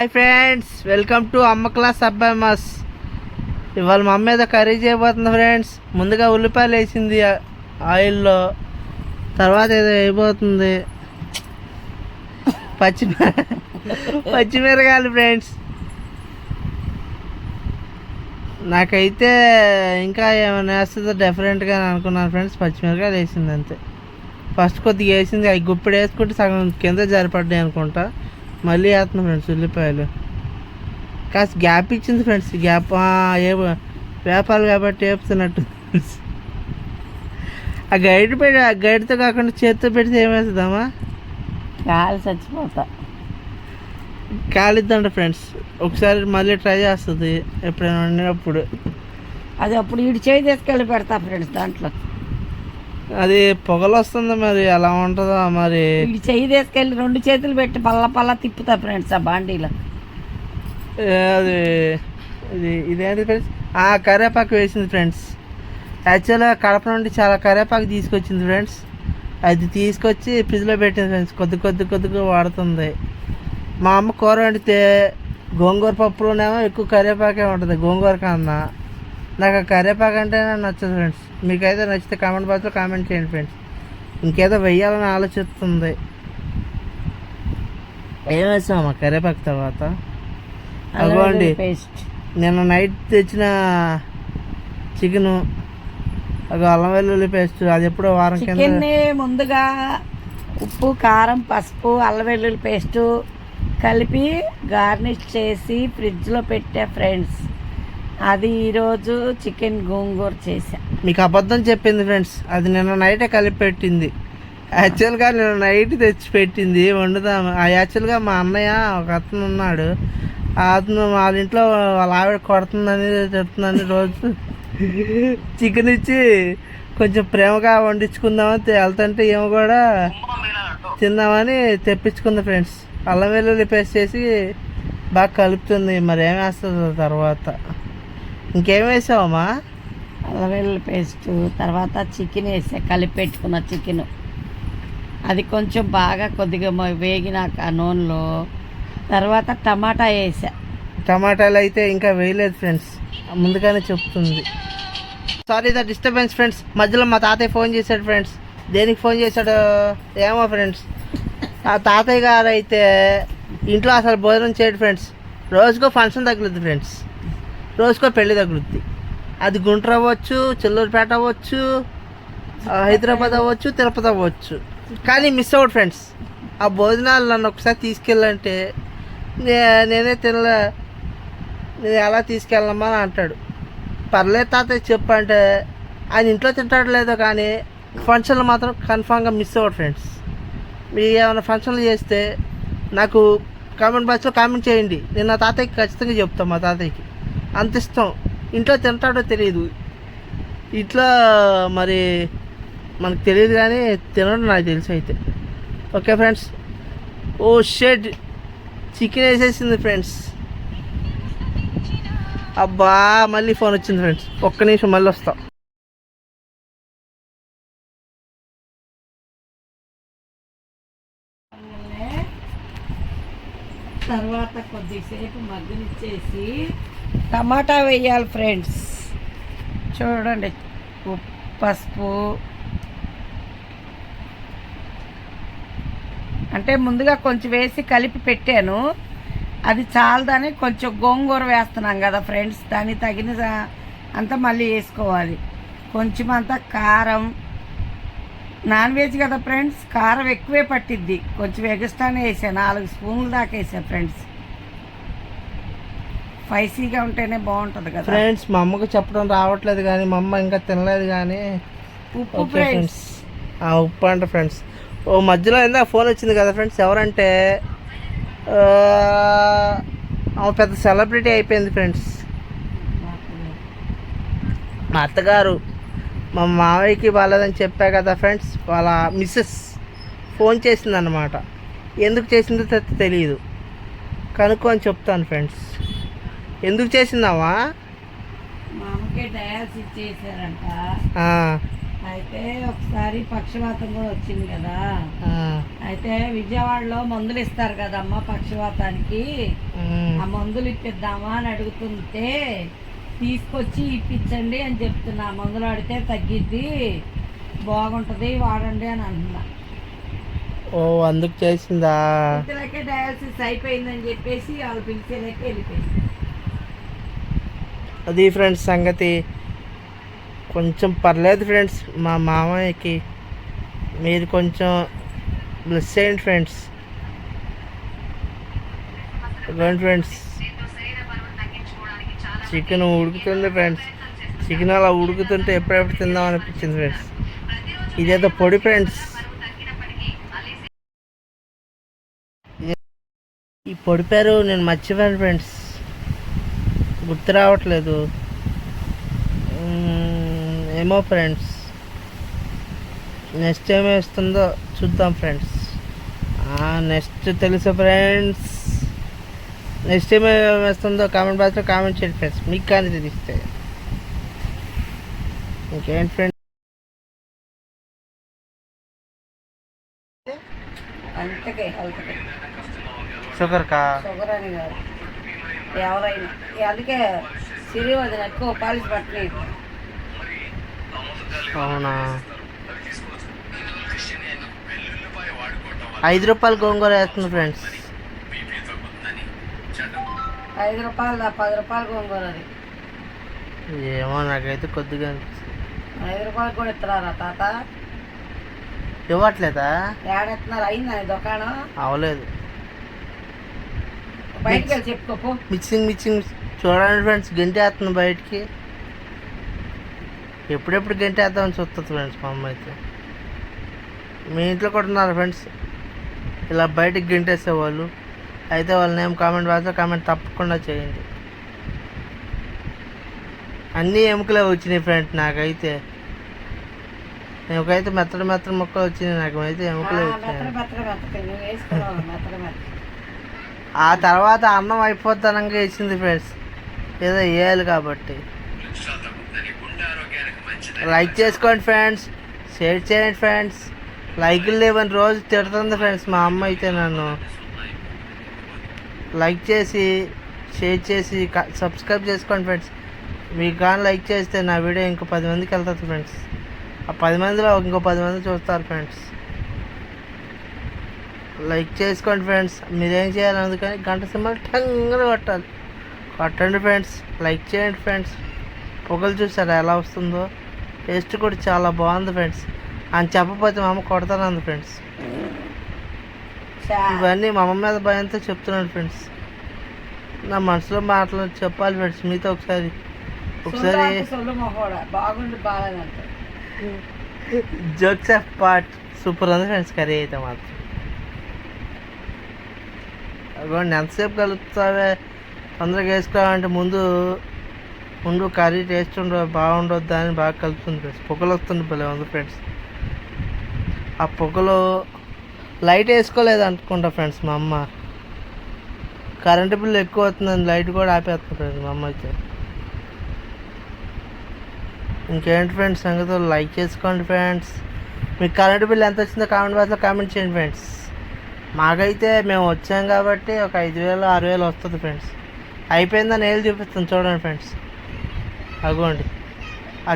Hi friends welcome to అమ్మ class అబ్బాయి mass ఇవాళ మా అమ్మ ఏదో కర్రీ చేయబోతుంది ఫ్రెండ్స్. ముందుగా ఉల్లిపాయలు వేసింది ఆయిల్లో తర్వాత ఏదో వేయబోతుంది. పచ్చి పచ్చిమిరకాయలు ఫ్రెండ్స్. నాకైతే ఇంకా ఏమైనా వేస్తుందో డిఫరెంట్గా అనుకున్నాను ఫ్రెండ్స్. పచ్చిమిరకాయలు వేసింది అంతే. ఫస్ట్ కొద్దిగా వేసింది అవి గుప్పిడు వేసుకుంటే సగం కింద జారిపడ్డాయి అనుకుంటా. మళ్ళీ వేస్తున్నాం ఫ్రెండ్స్ ఉల్లిపాయలు. కాస్త గ్యాప్ ఇచ్చింది ఫ్రెండ్స్ గ్యాప్ ఏ వేపాలు కాబట్టి వేపుతున్నట్టు ఆ గైడ్ పెట్టి ఆ గైడ్తో కాకుండా చేత్తో పెడితే ఏమేస్తుందమ్మా? కాలు చచ్చిపోతా. కాలిద్దంట ఫ్రెండ్స్. ఒకసారి మళ్ళీ ట్రై చేస్తుంది ఎప్పుడైనా వండినప్పుడు. అది అప్పుడు ఇటు చేయి తీసుకెళ్ళి పెడతా ఫ్రెండ్స్ దాంట్లో. అది పొగలు వస్తుంది మరి ఎలా ఉంటుందో మరి. చెయ్యి తీసుకెళ్ళి రెండు చేతులు పెట్టి పల్ల పల్ల తిప్పుతా ఫ్రెండ్స్ ఆ బాండీలో. ఏ, అది ఇది ఇదేంటి ఫ్రెండ్స్? ఆ కరివేపాకు వేసింది ఫ్రెండ్స్. యాక్చువల్గా కడప నుండి చాలా కరివేపాకు తీసుకొచ్చింది ఫ్రెండ్స్. అది తీసుకొచ్చి ఫ్రిడ్జ్లో పెట్టింది ఫ్రెండ్స్. కొద్ది కొద్ది కొద్దిగా వాడుతుంది. మా అమ్మ కూర వండితే గోంగూర పప్పులోనేమో ఎక్కువ కరివేపాకే ఉంటుంది గోంగూర కన్నా. నాకు ఆ కరివేపాకు అంటే నచ్చదు ఫ్రెండ్స్ మీకైతే నచ్చితే కామెంట్ బాక్స్లో కామెంట్ చేయండి ఫ్రెండ్స్ ఇంకేదో వెయ్యాలని ఆలోచిస్తుంది. ఏం వేసామమ్మా కరివేపాకు తర్వాత? అగోండి. పేస్ట్. నిన్న నైట్ తెచ్చిన చికెను ఒక అల్లం వెల్లుల్లి పేస్ట్. అది ఎప్పుడో వారం కింద ముందుగా ఉప్పు కారం పసుపు అల్లం వెల్లుల్లి పేస్ట్ కలిపి గార్నిష్ చేసి ఫ్రిడ్జ్లో పెట్టా ఫ్రెండ్స్ అది ఈరోజు చికెన్ గోంగూర చేసా మీకు అబద్ధం చెప్పింది ఫ్రెండ్స్. అది నిన్న నైటే కలిపి పెట్టింది యాక్చువల్గా నిన్న నైట్ తెచ్చి పెట్టింది వండుదాం. ఆ యాక్చువల్గా మా అన్నయ్య ఒక అతను ఉన్నాడు. ఆ అతను వాళ్ళ ఇంట్లో వాళ్ళ ఆవిడ కొడుతుందని చెప్తుందని రోజు చికెన్ ఇచ్చి కొంచెం ప్రేమగా వండించుకుందామని వెళ్తుంటే ఏమో కూడా తిందామని తెప్పించుకుంది ఫ్రెండ్స్. అల్లం వెల్లుల్లి పేస్ట్ చేసి బాగా కలుపుతుంది. మరి ఏం తర్వాత? ఇంకేం వేసావమ్మా? అల్లం వెల్లుల్లి పేస్ట్ తర్వాత చికెన్ వేసా కలిపి పెట్టుకున్న చికెన్. అది కొంచెం బాగా కొద్దిగా వేగినాక ఆ నూనెలో తర్వాత టమాటా వేసా. టమాటాలు అయితే ఇంకా వేయలేదు ఫ్రెండ్స్. ముందుగానే చెప్తుంది. సారీ ద డిస్టర్బెన్స్ ఫ్రెండ్స్ మధ్యలో మా తాతయ్య ఫోన్ చేశాడు ఫ్రెండ్స్ దేనికి ఫోన్ చేశాడు ఏమో ఫ్రెండ్స్ ఆ తాతయ్య గారు అయితే ఇంట్లో అసలు భోజనం చేయడు ఫ్రెండ్స్ రోజుకో ఫంక్షన్ తగులుద్ది ఫ్రెండ్స్ రోజుకో పెళ్ళి తగులుద్ది. అది గుంటూరు అవ్వచ్చు చిల్లూరుపేట అవ్వచ్చు హైదరాబాద్ అవ్వచ్చు తిరుపతి అవ్వచ్చు. కానీ మిస్ అవుట్ ఫ్రెండ్స్ ఆ భోజనాలు నన్ను ఒకసారి తీసుకెళ్ళంటే నే- నేనే తినలే నేను ఎలా తీసుకెళ్ళమ్మా అని అంటాడు. పర్లేదు తాతయ్య చెప్పంటే ఆయన ఇంట్లో తింటాడు లేదో కానీ ఫంక్షన్లు మాత్రం కన్ఫామ్గా మిస్ అవ్వడు ఫ్రెండ్స్ మీరు ఏమైనా ఫంక్షన్లు చేస్తే నాకు కామెంట్ బాక్స్లో కామెంట్ చేయండి. నేను నా తాతయ్యకి ఖచ్చితంగా చెప్తాను మా తాతయ్యకి. అంత ఇష్టం. ఇంట్లో తింటాడో తెలియదు. ఇట్లా మరి మనకు తెలియదు కానీ తినడం నాకు తెలుసు అయితే. Okay friends. ఓ షెడ్. చికెన్ వేసేసింది ఫ్రెండ్స్. అబ్బా మళ్ళీ ఫోన్ వచ్చింది ఫ్రెండ్స్. ఒక్క నిమిషం మళ్ళీ వస్తాం. తర్వాత కొద్దిసేపు మగ్గనిచ్చేసి టమాటా వేయాలి ఫ్రెండ్స్. చూడండి. ఉప్పు పసుపు. అంటే ముందుగా కొంచెం వేసి కలిపి పెట్టాను. అది చాలదని కొంచెం గోంగూర వేస్తున్నాం కదా ఫ్రెండ్స్. దాన్ని తగిన అంతా మళ్ళీ వేసుకోవాలి. కొంచెం అంతా కారం. నాన్ వెజ్ కదా ఫ్రెండ్స్? కారం ఎక్కువే పట్టిద్ది. కొంచెం ఎగస్ట్రానే వేసాను నాలుగు స్పూన్లు దాకా వేసాను ఫ్రెండ్స్. స్పైసీగా ఉంటేనే బాగుంటుంది కదా. ఫ్రెండ్స్ మా అమ్మకు చెప్పడం రావట్లేదు కానీ మా అమ్మ ఇంకా తినలేదు కానీ. ఉప్పు ఫ్రెండ్స్. ఉప్పు అంట ఫ్రెండ్స్. ఓ మధ్యలో ఇందా ఫోన్ వచ్చింది కదా ఫ్రెండ్స్ ఎవరంటే ఆ, ఆమె పెద్ద సెలబ్రిటీ అయిపోయింది ఫ్రెండ్స్. మా అత్తగారు మా మావయ్యకి బాగాలేదని చెప్పా కదా ఫ్రెండ్స్ వాళ్ళ మిస్సెస్ ఫోన్ చేసిందన్నమాట. ఎందుకు చేసిందో తెలియదు కనుక్కొని చెప్తాను ఫ్రెండ్స్. ఎందుకు చేసిందామా మా అమ్మకి డయాలసిస్ చేశారంట. ఆ, అయితే ఒకసారి పక్షవాతం కూడా వచ్చింది కదా. అయితే విజయవాడలో మందులు ఇస్తారు కదమ్మా పక్షవాతానికి. ఆ. మందులు ఇప్పిద్దామా అని అడుగుతుంటే తీసుకొచ్చి ఇప్పించండి అని చెప్తున్నా. మందులు ఆడితే తగ్గిద్ది బాగుంటుంది వాడండి అని అంటున్నా. ఓ అందుకు చేసిందా? డయాలసిస్ అయిపోయిందని చెప్పేసి వాళ్ళు పిలిచేదాకే వెళ్ళిపోయింది. అది ఫ్రెండ్స్ సంగతి. కొంచెం పర్లేదు ఫ్రెండ్స్ మా మామయ్యకి మీరు కొంచెం బ్లెస్ చేయండి ఫ్రెండ్స్. ఫ్రెండ్స్. చికెన్ ఉడుకుతుంది ఫ్రెండ్స్. చికెన్ అలా ఉడుకుతుంటే ఎప్పుడెప్పుడు తిందాం అనిపించింది ఫ్రెండ్స్. ఇదేదో పొడి ఫ్రెండ్స్. ఈ పొడి పేరు నేను మర్చిపోయాను ఫ్రెండ్స్. గుర్తు రావట్లేదు. ఏమో ఫ్రెండ్స్. నెక్స్ట్ ఏం వేస్తుందో చూద్దాం ఫ్రెండ్స్. నెక్స్ట్ తెలుసు ఫ్రెండ్స్. నెక్స్ట్ ఏం వేస్తుందో కామెంట్ బాక్స్లో కామెంట్ చేయండి ఫ్రెండ్స్. మీకు కానీ తెలిస్తే. ఇంకేంటి ఫ్రెండ్స్ షుగర్ కా షుగర్ అని కాదు. ఎవరైనా. అందుకే సిరి వదిన ఎక్కువ పాలిసి పట్టలేదు. అవునా? ఐదు రూపాయలు గోంగూర వేస్తుంది ఫ్రెండ్స్. ఐదు రూపాయలు పది రూపాయలు గోంగూర అది. ఏమో నాకైతే కొద్దిగా ఐదు రూపాయలు కూడా ఇస్తున్నారా తాత? ఇవ్వట్లేదా? ఏడెత్తున్నారు? అయిందా దుకాణం? అవలేదు మిక్సింగ్ మిక్సింగ్. చూడండి ఫ్రెండ్స్ గంటేస్తుంది బయటికి. ఎప్పుడెప్పుడు గంటేద్దామని చూస్తుంది ఫ్రెండ్స్ మా అమ్మ అయితే. మీ ఇంట్లో కూడా ఉన్నారు ఫ్రెండ్స్ ఇలా బయటికి గంటేసేవాళ్ళు అయితే వాళ్ళ నేమ్ కామెంట్ బాక్స్లో కామెంట్ తప్పకుండా చేయండి. అన్నీ ఎముకలే వచ్చినాయి ఫ్రెండ్స్ నాకైతే. నాకైతే మెత్తడి మెత్తడి మొక్కలు వచ్చినాయి నాకు. అయితే ఎముకలే వచ్చినాయి. ఆ తర్వాత అన్నం అయిపోతానంగా ఇచ్చింది ఫ్రెండ్స్ ఏదో వేయాలి కాబట్టి. లైక్ చేసుకోండి ఫ్రెండ్స్ షేర్ చేయండి ఫ్రెండ్స్ లైకులు లేవని రోజు తిడుతుంది ఫ్రెండ్స్ మా అమ్మ అయితే నన్ను. లైక్ చేసి షేర్ చేసి సబ్స్క్రైబ్ చేసుకోండి ఫ్రెండ్స్ మీకు కానీ లైక్ చేస్తే నా వీడియో ఇంకో పది మందికి వెళ్తుంది ఫ్రెండ్స్ ఆ పది మందిలో ఇంకో పది మంది చూస్తారు ఫ్రెండ్స్ లైక్ చేసుకోండి ఫ్రెండ్స్. మీరేం చేయాలి అందుకని గంట సింబల్ టంగన కొట్టాలి. కొట్టండి ఫ్రెండ్స్. లైక్ చేయండి ఫ్రెండ్స్. పొగలు చూసారా ఎలా వస్తుందో? టేస్ట్ కూడా చాలా బాగుంది ఫ్రెండ్స్. అని చెప్పకపోతే మా అమ్మ కొడతానంది ఫ్రెండ్స్. ఇవన్నీ మా అమ్మ మీద భయంతో చెప్తున్నాను ఫ్రెండ్స్. నా మనసులో మాటలు చెప్పాలి ఫ్రెండ్స్. మీతో ఒకసారి ఒకసారి జోక్స్ ఆఫ్ పార్ట్. సూపర్ ఉంది ఫ్రెండ్స్. కర్రీ అయితే మాత్రం. అగోండి ఎంతసేపు కలుపుతావే తొందరగా వేసుకోవాలంటే ముందు ముందు కర్రీ టేస్ట్ ఉండదు బాగుండొద్దా అని బాగా కలుపుతుంది ఫ్రెండ్స్. పొగలు వస్తుంది భలే ఉంది ఫ్రెండ్స్. ఆ పొగలు లైట్ వేసుకోలేదు అనుకుంటా ఫ్రెండ్స్ మా అమ్మ. కరెంటు బిల్లు ఎక్కువ అవుతుందని లైట్ కూడా ఆపేస్తుంది ఫ్రెండ్స్ మా అమ్మ అయితే. ఇంకేంటి ఫ్రెండ్స్ సంగతి లైక్ చేసుకోండి ఫ్రెండ్స్. మీకు కరెంట్ బిల్ ఎంత వచ్చిందో కామెంట్ బాక్స్లో కామెంట్ చేయండి ఫ్రెండ్స్. మాకైతే మేము వచ్చాం కాబట్టి ఒక ఐదు వేలు ఆరు వేలు వస్తుంది ఫ్రెండ్స్ అయిపోయిందని ఏళ్ళు చూపిస్తాను. చూడండి ఫ్రెండ్స్ అగోండి. ఆ